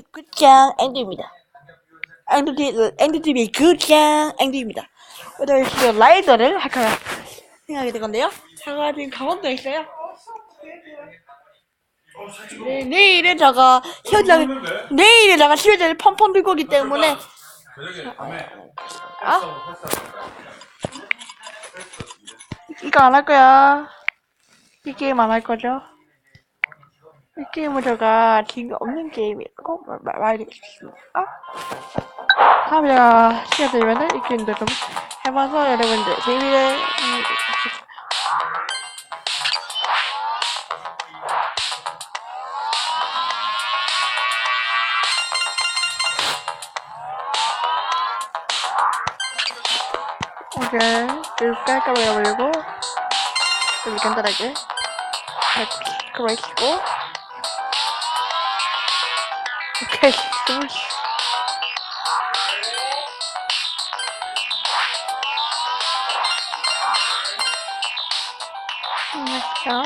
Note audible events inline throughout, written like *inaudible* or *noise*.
굿장 앵두입니다. 앵두TV, 앵두TV 굿장 앵두입니다. 오늘 지금 라이더를 할까 생각이 된 건데요. 제가 지금 강원도에 있어요. 네, 내일은 제가 시험장, 내일은 제가 시험장을 펌펌 들고 오기 때문에, 아? 이거 안 할 거야. 이 게임 안 할 거죠? 이 게임은 제가 지금 없는 게임이라고 말- 말- 말드리겠습니다. 다음에 제가 시간 되면은 이 게임도 좀 해봐서 여러분들 재미를. 오케이. 그리고 깔끔하게 올리고, 여기 간단하게. 그거 해주고. 오케 음, 자.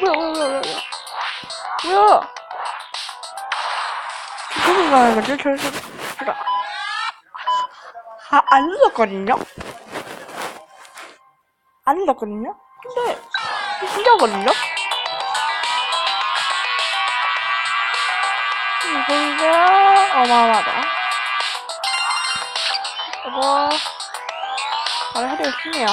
뭐야, 뭐야, 뭐야, 뭐야. 뭐야? 무슨 말하는 거지? 저, 저, 제가. 아, 안 눌렀거든요? 안 눌렀거든요? 근데, 신기하거든요? 이거가 어마어마하다. 이거, 바로 해드리고 싶네요.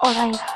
어, 다행이다.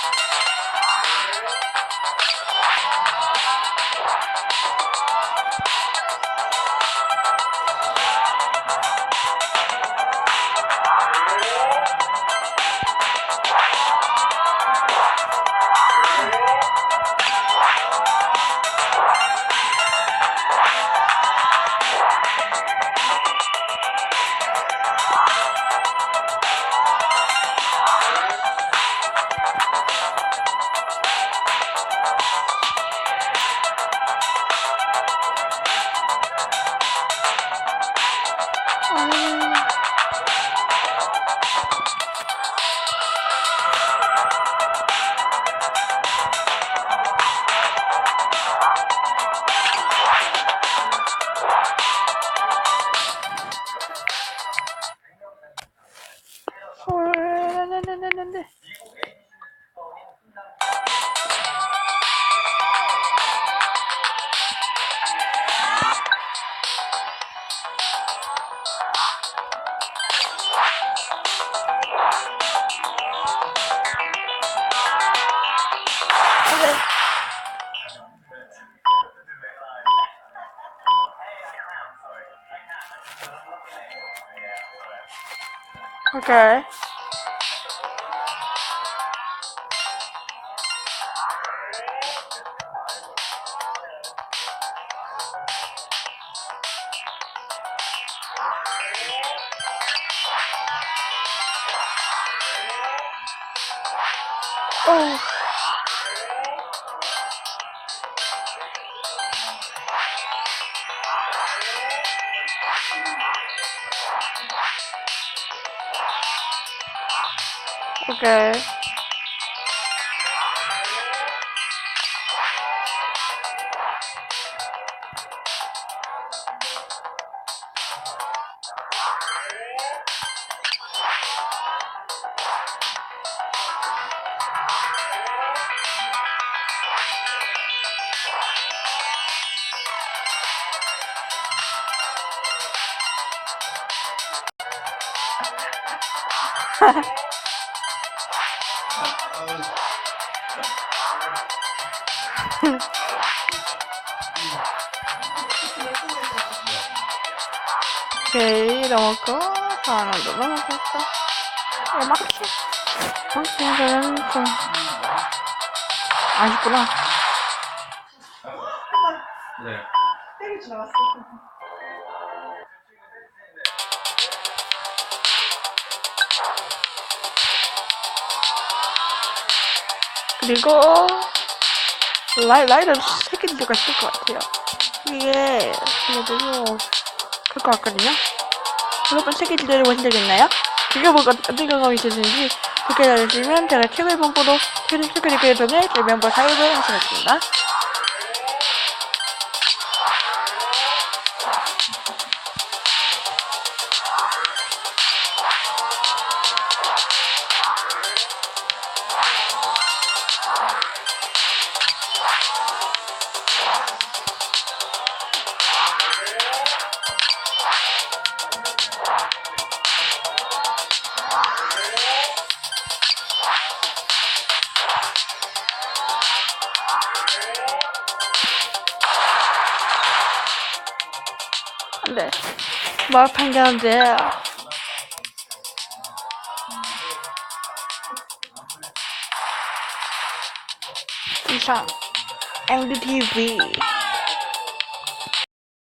오케 이. 어. 오 *laughs* 오케이, 넘었고, 하나 더 넘어갈까? 왜 막히? 막히는 좀 아쉽구나. 네. 그리고 라이, 라이더 세개 들어가 있을 것 같아요. 이게 그래도 그럴 것 같거든요. 여러분 세개 보신 적 있나요? 뭐가 어떤 경험이 있으신지 댓글 달아주시면 제가 멤버로 최근 최근에 그에 전에 제 멤버 사입을 하시겠습니다. 네. 마을 판결인데 이상 MDTV